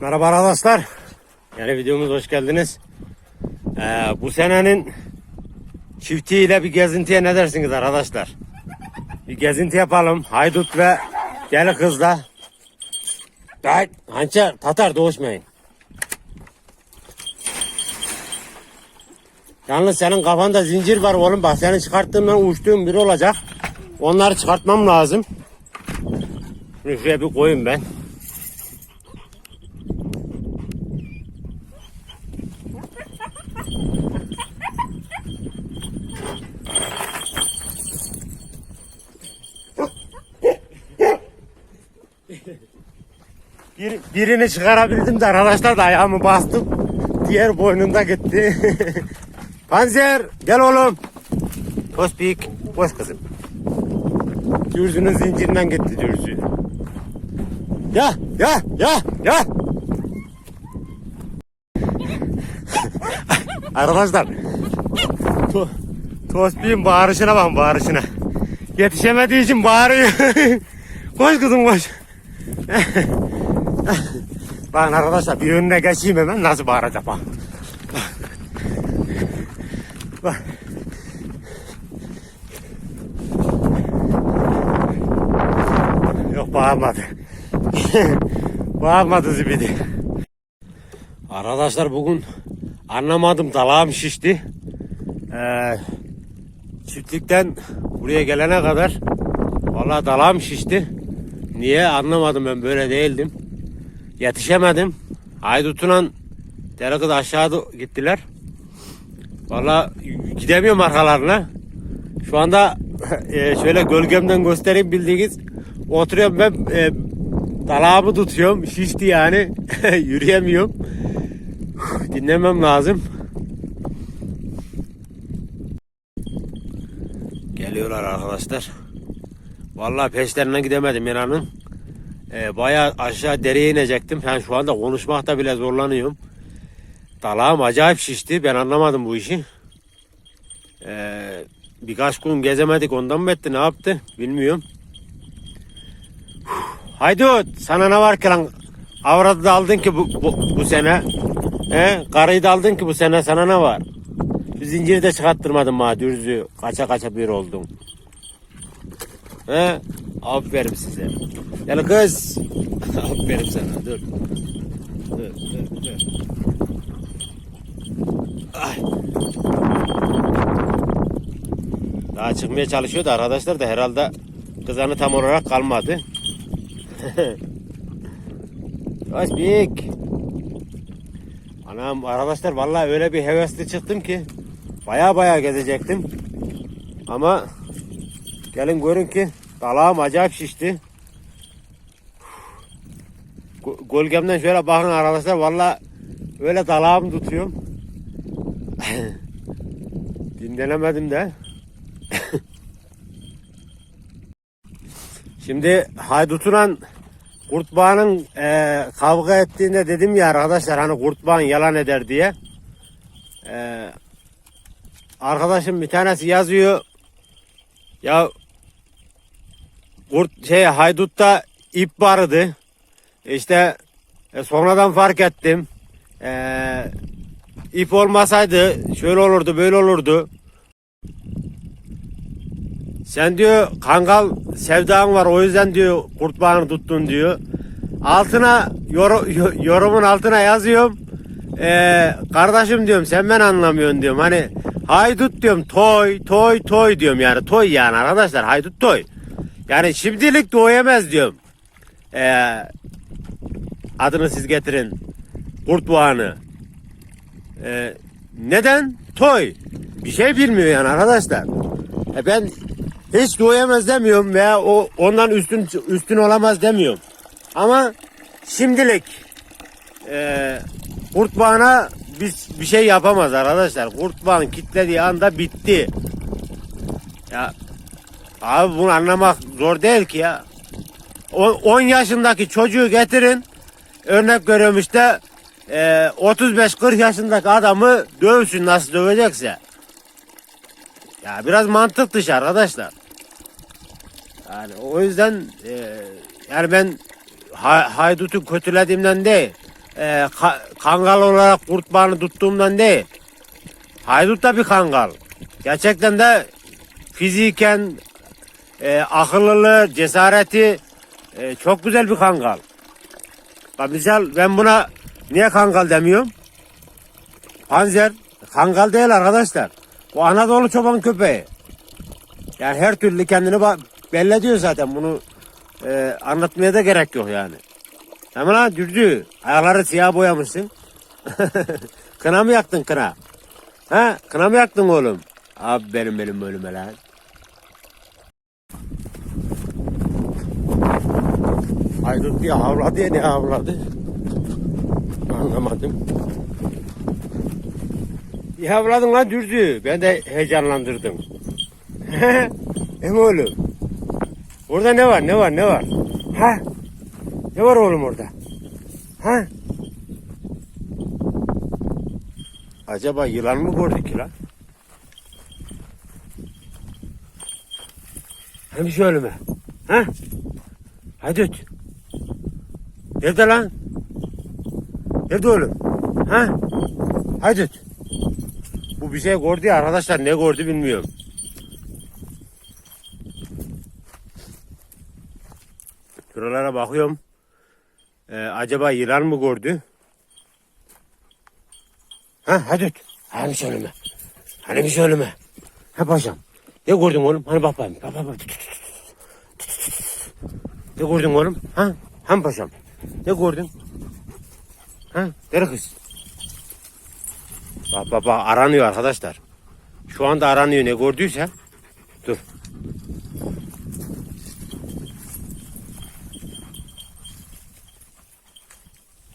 Merhaba arkadaşlar. Yeni videomuz hoş geldiniz. Ee, bu senenin çiftiyle bir gezintiye ne dersiniz arkadaşlar? Bir gezinti yapalım. Haydut ve deli kızla. Ay, hançer, Tatar doğuşmayın. Yalnız senin kafanda zincir var oğlum. Bak seni çıkarttığımdan uçtuğun biri olacak. Onları çıkartmam lazım. Şuraya bir koyayım ben. Bir, birini çıkarabildim de arkadaşlar da ayağımı bastım. Diğer boynunda gitti. Panzer gel oğlum. Tospik boş kızım. Dürzünün zincirinden gitti dürzü. Ya ya ya ya. arkadaşlar. To, Tospik'in bağırışına bak bağırışına. Yetişemediği için bağırıyor. koş kızım koş. Bakın arkadaşlar bir önüne geçeyim hemen nasıl bağıracak bak. Bak. Yok bağırmadı. bağırmadı zibidi. Arkadaşlar bugün anlamadım dalağım şişti. Ee, çiftlikten buraya gelene kadar vallahi dalağım şişti. Niye anlamadım ben böyle değildim. Yetişemedim. Haydut'la deli kız aşağı gittiler. Valla gidemiyorum arkalarına. Şu anda e, şöyle gölgemden göstereyim bildiğiniz. Oturuyorum ben e, dalağımı tutuyorum. Şişti yani. Yürüyemiyorum. Dinlemem lazım. Geliyorlar arkadaşlar. Vallahi peşlerine gidemedim inanın. Ee, bayağı aşağı dereye inecektim. Ben şu anda konuşmakta bile zorlanıyorum. Dalağım acayip şişti. Ben anlamadım bu işi. Ee, birkaç gün gezemedik ondan mı etti ne yaptı bilmiyorum. Haydi sana ne var ki lan? Avradı da aldın ki bu, bu, bu sene. He? Karıyı da aldın ki bu sene sana ne var? Zinciri de çıkarttırmadın bana dürzü. Kaça kaça bir oldun. He? Aferin size. Gel kız. Aferin sana. Dur. Dur, dur, dur. Ay. Daha çıkmaya çalışıyor da arkadaşlar da herhalde kızanı tam olarak kalmadı. Özbek. Anam arkadaşlar vallahi öyle bir hevesli çıktım ki baya baya gezecektim. Ama gelin görün ki dalağım acayip şişti. Gölgemden şöyle bakın arkadaşlar vallahi öyle dalağımı tutuyorum. Dinlenemedim de. Şimdi Haydut'la Kurtbağ'ın e, kavga ettiğinde dedim ya arkadaşlar hani Kurtbağ'ın yalan eder diye. E, arkadaşım bir tanesi yazıyor. Ya Kurt şey Haydut'ta ip vardı. İşte e, sonradan fark ettim. E, ip olmasaydı şöyle olurdu böyle olurdu. Sen diyor kangal sevdan var o yüzden diyor kurtbağını tuttun diyor. Altına yor- yo- yorumun altına yazıyorum. Ee, kardeşim diyorum sen ben anlamıyorsun diyorum. Hani haydut diyorum toy toy toy diyorum yani toy yani arkadaşlar haydut toy. Yani şimdilik doğuyamaz diyorum. Ee, adını siz getirin. Kurtbağını. Ee, neden? Toy. Bir şey bilmiyor yani arkadaşlar. E ben hiç doğuyamaz demiyorum veya o ondan üstün üstün olamaz demiyorum. Ama şimdilik e, kurtbağına biz bir şey yapamaz arkadaşlar. Kurtbağın kitlediği anda bitti. Ya abi bunu anlamak zor değil ki ya. O- 10 yaşındaki çocuğu getirin. Örnek görüyorum işte e, 35-40 yaşındaki adamı dövsün nasıl dövecekse. Ya biraz mantık dışı arkadaşlar. Yani o yüzden e, yani ben ha, haydutu kötülediğimden değil. e, ka- kangal olarak kurtbağını tuttuğumdan değil. Haydut da bir kangal. Gerçekten de fiziken e, akıllılığı, cesareti e, çok güzel bir kangal. Bak misal ben buna niye kangal demiyorum? Panzer kangal değil arkadaşlar. Bu Anadolu çoban köpeği. Yani her türlü kendini belli ediyor zaten. Bunu e, anlatmaya da gerek yok yani. Tamam lan dürdü. Ayakları siyah boyamışsın. kına mı yaktın kına? Ha kına mı yaktın oğlum? Abi benim benim ölüme lan. Haydut diye havladı diye ne havladı? Anlamadım. Bir havladın lan dürdü. Ben de heyecanlandırdım. Em oğlum. Orada ne var ne var ne var? Ha? Ne var oğlum orada? Ha? Acaba yılan mı gördük ki lan? Şöyle mi? Ha? Hadi öt. Nerede lan? Nerede oğlum? Ha? Hadi öt. Bu bir şey gördü ya arkadaşlar ne gördü bilmiyorum. Şuralara bakıyorum. Ee, acaba yılan mı gördü? Ha hadi öt. Hani söyleme. Hani bir söyleme. Ha paşam. Ne gördün oğlum? Hani bak bakayım. Bak bak bak. Ne gördün oğlum? Ha? Han paşam. Ne gördün? Ha? Deri kız. Bak bak bak aranıyor arkadaşlar. Şu anda aranıyor ne gördüyse. Dur.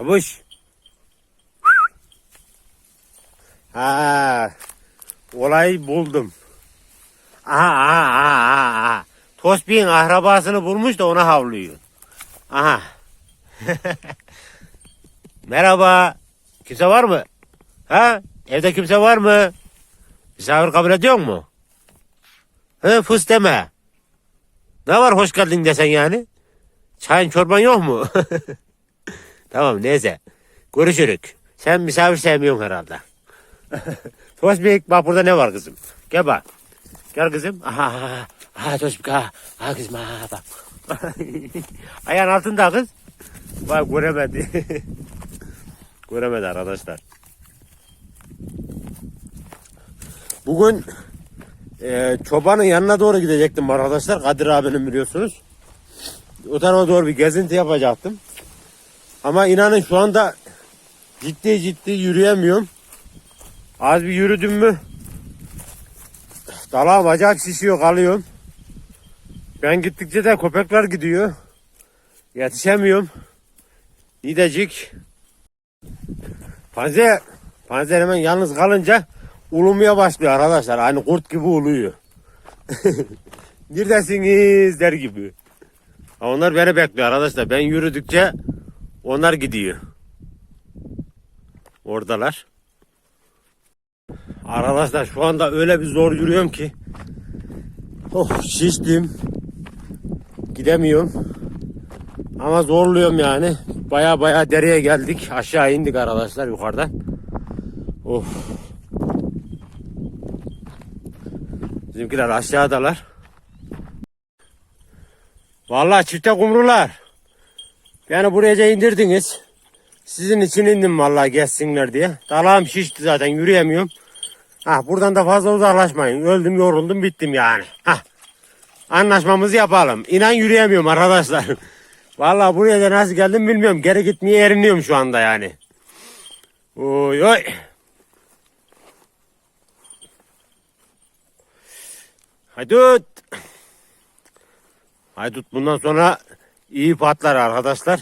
Abuş. Ha, olayı buldum. Aha, aha, aha, aha. Tosbih'in ahrabasını bulmuş da ona havlıyor. Aha. Merhaba. Kimse var mı? Ha? Evde kimse var mı? Misafir kabul ediyor mu? He fıs deme. Ne var hoş geldin desen yani? Çayın çorban yok mu? tamam neyse. Görüşürük. Sen misafir sevmiyorsun herhalde. Tosbik bak burada ne var kızım. Gel bak. Gel kızım. Aha, aha, aha Tosbik aha. Aha kızım aha bak. Ayağın altında kız. Bak göremedi. göremedi arkadaşlar. Bugün e, çobanın yanına doğru gidecektim arkadaşlar. Kadir abinin biliyorsunuz. O tarafa doğru bir gezinti yapacaktım. Ama inanın şu anda ciddi ciddi yürüyemiyorum. Az bir yürüdüm mü dalağım acayip şişiyor kalıyorum. Ben gittikçe de köpekler gidiyor. Yetişemiyorum. Gidecek. Panzer, panzer hemen yalnız kalınca ulumaya başlıyor arkadaşlar. Aynı kurt gibi uluyor. Neredesiniz der gibi. Onlar beni bekliyor arkadaşlar. Ben yürüdükçe onlar gidiyor. Oradalar. Arkadaşlar şu anda öyle bir zor yürüyorum ki. Oh şiştim. Gidemiyorum. Ama zorluyorum yani. Baya baya dereye geldik. Aşağı indik arkadaşlar yukarıdan. Of. Bizimkiler aşağıdalar. Vallahi çifte kumrular. Beni buraya indirdiniz. Sizin için indim vallahi geçsinler diye. Dalağım şişti zaten yürüyemiyorum. Ha buradan da fazla uzaklaşmayın. Öldüm yoruldum bittim yani. Ha. Anlaşmamızı yapalım. İnan yürüyemiyorum arkadaşlar. Vallahi buraya da nasıl geldim bilmiyorum. Geri gitmeye eriniyorum şu anda yani. Oy oy. Haydut. Haydut bundan sonra iyi patlar arkadaşlar.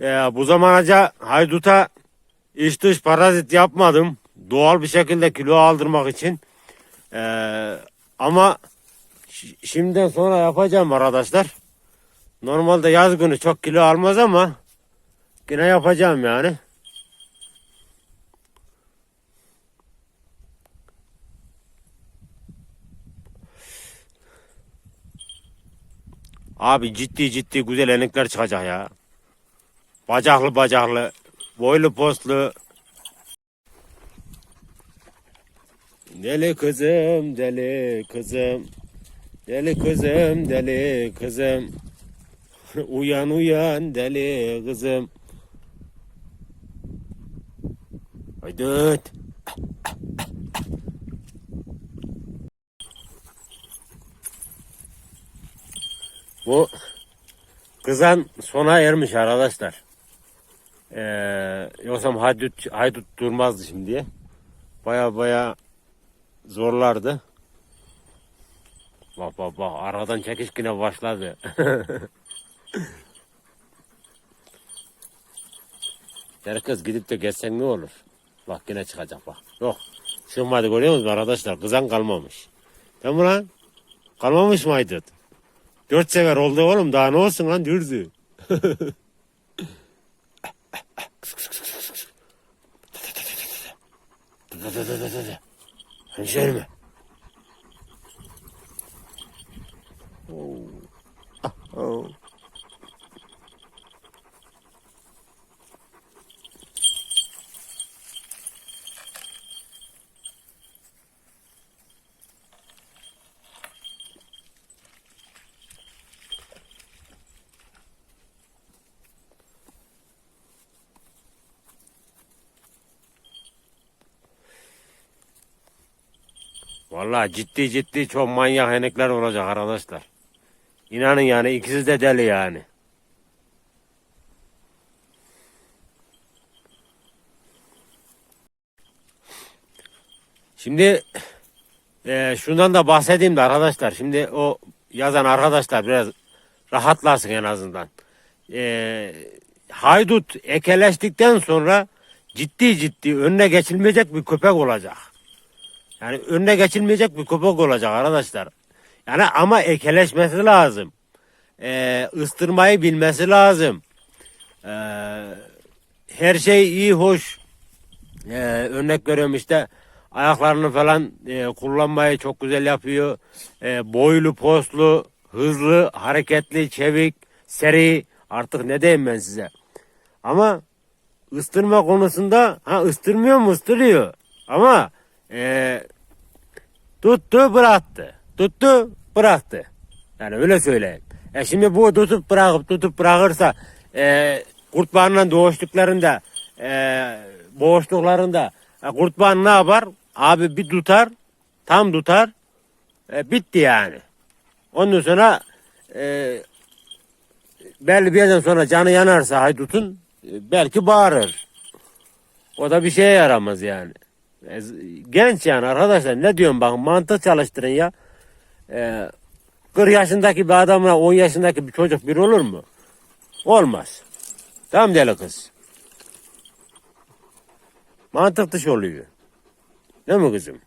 Ee, bu zamanaca hayduta iç dış parazit yapmadım. Doğal bir şekilde kilo aldırmak için. Ee, ama şi- şimdiden sonra yapacağım arkadaşlar. Normalde yaz günü çok kilo almaz ama yine yapacağım yani. Abi ciddi ciddi güzel enikler çıkacak ya. Bacaklı bacaklı. boylu postlu. Deli kızım, deli kızım. Deli kızım, deli kızım. Uyan uyan deli kızım. Haydi. Bu kızan sona ermiş arkadaşlar. Ee, yoksa haydut, haydut durmazdı şimdi. Baya baya zorlardı. Bak bak bak aradan çekişkine başladı. Herkes gidip de geçsen ne olur? Bak yine çıkacak bak. Yok. Sığmadı görüyor musunuz arkadaşlar? Kızan kalmamış. Değil mi lan? Kalmamış mı haydut? Dört sefer oldu oğlum daha ne olsun lan dürdü. Hemşerim. Oh. Vallahi ciddi ciddi çok manyak henekler olacak arkadaşlar. İnanın yani ikisi de deli yani. Şimdi e, şundan da bahsedeyim de arkadaşlar. Şimdi o yazan arkadaşlar biraz rahatlasın en azından. E, haydut ekeleştikten sonra ciddi ciddi önüne geçilmeyecek bir köpek olacak. Yani önüne geçilmeyecek bir köpek olacak arkadaşlar. Yani ama ekeleşmesi lazım. Ee, ıstırmayı bilmesi lazım. Ee, her şey iyi hoş. Ee, örnek veriyorum işte ayaklarını falan e, kullanmayı çok güzel yapıyor. Ee, boylu, postlu, hızlı, hareketli, çevik, seri. Artık ne diyeyim ben size. Ama ıstırma konusunda ha ıstırmıyor mu ıstırıyor. Ama e, tuttu bıraktı. Tuttu bıraktı. Yani öyle söyleyeyim. E şimdi bu tutup bırakıp tutup bırakırsa e, kurtbağınla doğuştuklarında e, boğuştuklarında e, kurtbağın ne yapar? Abi bir tutar tam tutar e, bitti yani. Ondan sonra e, belli bir yerden sonra canı yanarsa haydutun e, belki bağırır. O da bir şeye yaramaz yani. Genç yani arkadaşlar ne diyorum bakın mantık çalıştırın ya. Ee, 40 yaşındaki bir adamla 10 yaşındaki bir çocuk bir olur mu? Olmaz. Tamam deli kız. Mantık dışı oluyor. Değil mi kızım?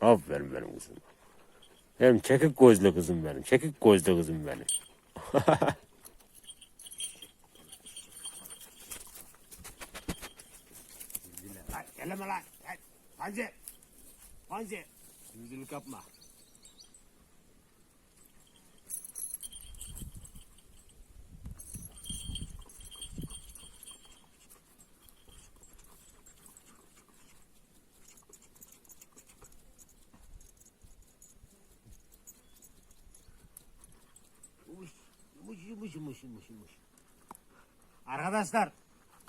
Aferin benim kızım. Hem çekik gözlü kızım benim. Çekik gözlü kızım benim. Lan gelme lan. Lan, Panzi. Panzi. Yüzülük yapma. Yumuş, yumuş, yumuş, yumuş, yumuş, yumuş. Arkadaşlar,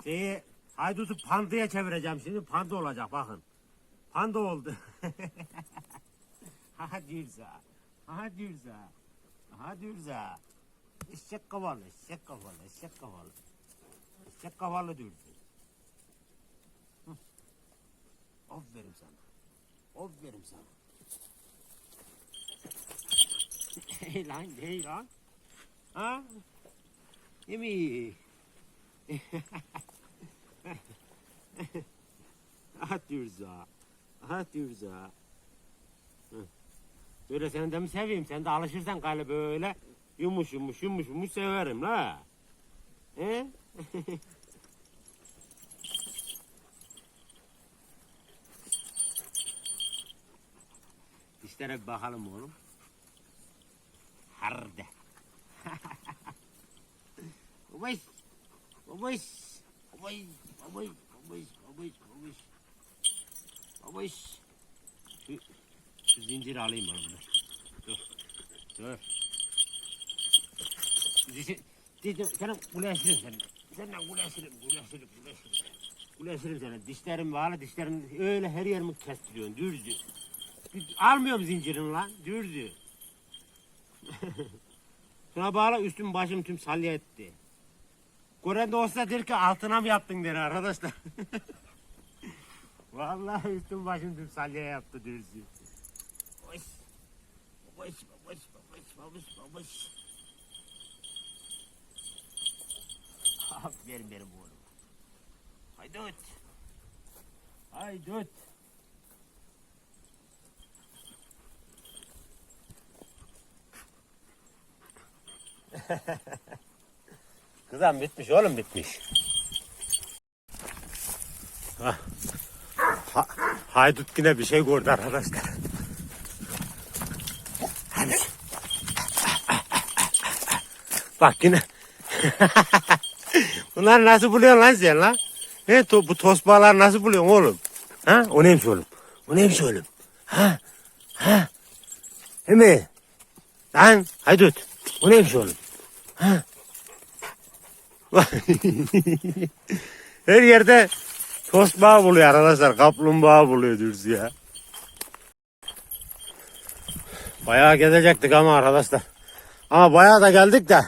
şeyi haydutu pandıya çevireceğim şimdi. Panda olacak bakın. Panda oldu. ha dürza. Ha dürza. Ha dürza. Eşek kafalı, eşek kafalı, eşek kafalı. Eşek kafalı dürza. Aferin sana. Aferin sana. Hey lan, hey lan. Ha? Değil mi? Ah Dürza. Dürza. Hı. Böyle seni de mi seveyim? Sen de alışırsan galiba böyle yumuş yumuş yumuş yumuş severim la. He? Dişlere bir bakalım oğlum. Harde. Ubaş. Ubaş. Babayış, babayış, babayış, babayış, babayış. Babayış. Şu, şu zinciri alayım ben bunu. Dur, dur. Dedim, senin kuleşirim senin. Senden kuleşirim, kuleşirim, kuleşirim. Kuleşirim senin. Dişlerim bağlı, dişlerim öyle her yerimi kestiriyorsun, dürdü. Almıyorum zincirini lan, dürdü. Şuna bağla üstüm başım tüm salya etti. Gören de olsa der ki altına mı yaptın der arkadaşlar. Vallahi üstüm başım tüm salya yaptı dürzü. Babaş, babaş, babaş, babaş, babaş, babaş. Aferin benim oğlum. Haydut. Haydut. Kızım bitmiş oğlum bitmiş. Ha. Ha, haydut yine bir şey gördü arkadaşlar. Hani. Bak yine. Bunlar nasıl buluyorsun lan sen lan? He, to, bu tosbağalar nasıl buluyorsun oğlum? Ha? O neymiş oğlum? O neymiş oğlum? Ha? Ha? He mi? Lan haydut. O neymiş oğlum? Ha? Her yerde tosbağa buluyor arkadaşlar. Kaplumbağa buluyor diyoruz ya. Bayağı gezecektik ama arkadaşlar. Ama bayağı da geldik de.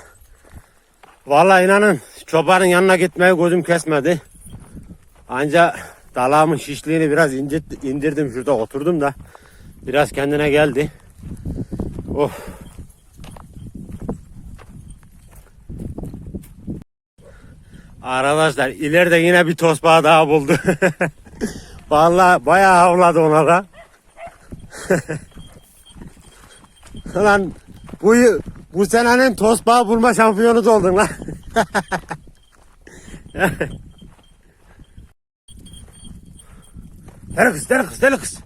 Vallahi inanın çobanın yanına gitmeye gözüm kesmedi. Anca dalağımın şişliğini biraz incit, indirdim şurada oturdum da. Biraz kendine geldi. Oh. Arkadaşlar ileride yine bir tosbağa daha buldu. Vallahi bayağı havladı ona da. lan bu bu senenin tosbağa bulma şampiyonu oldun lan. Deli kız, deli kız, deli kız.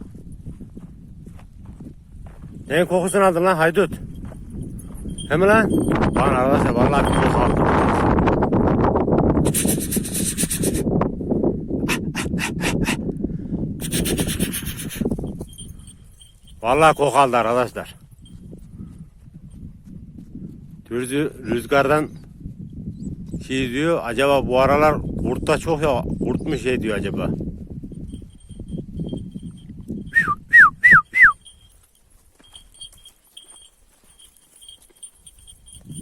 Neyin kokusunu aldın lan haydut? Hem lan? Lan arkadaşlar vallahi bir koku aldım. Vallahi koku aldı arkadaşlar. Dürzü rüzgardan şey diyor acaba bu aralar kurtta çok ya kurt mu şey diyor acaba?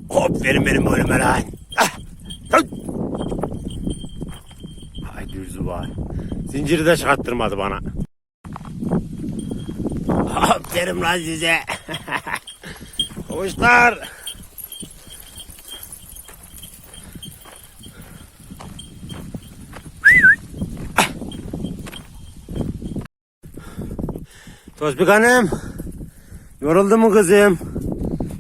Hop verin benim önüme lan. Ah. Ay dürzü var. Zinciri de çıkarttırmadı bana. Aferin lan size. Kuşlar. Tosbik Hanım. Yoruldun mu kızım?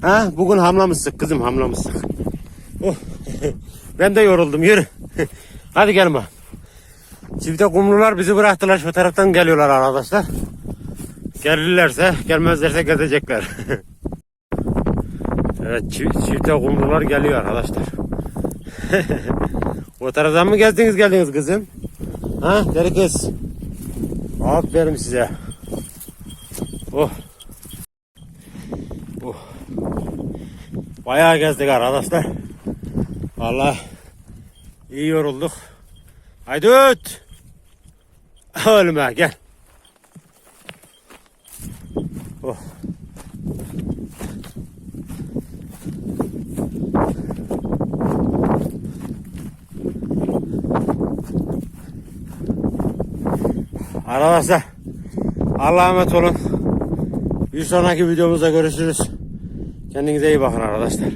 Ha, bugün hamlamışsın kızım hamlamışsın. Oh. ben de yoruldum yürü. Hadi bak. Çifte kumrular bizi bıraktılar şu taraftan geliyorlar arkadaşlar. Gelirlerse gelmezlerse gezecekler. evet çi- çifte kumrular geliyor arkadaşlar. o taraftan mı gezdiniz geldiniz kızım? Ha deli kız. Aferin size. Oh. Oh. Bayağı gezdik arkadaşlar. Vallahi iyi yorulduk. Haydut. Ölme gel. Arkadaşlar Allah'a emanet olun. Bir sonraki videomuzda görüşürüz. Kendinize iyi bakın arkadaşlar.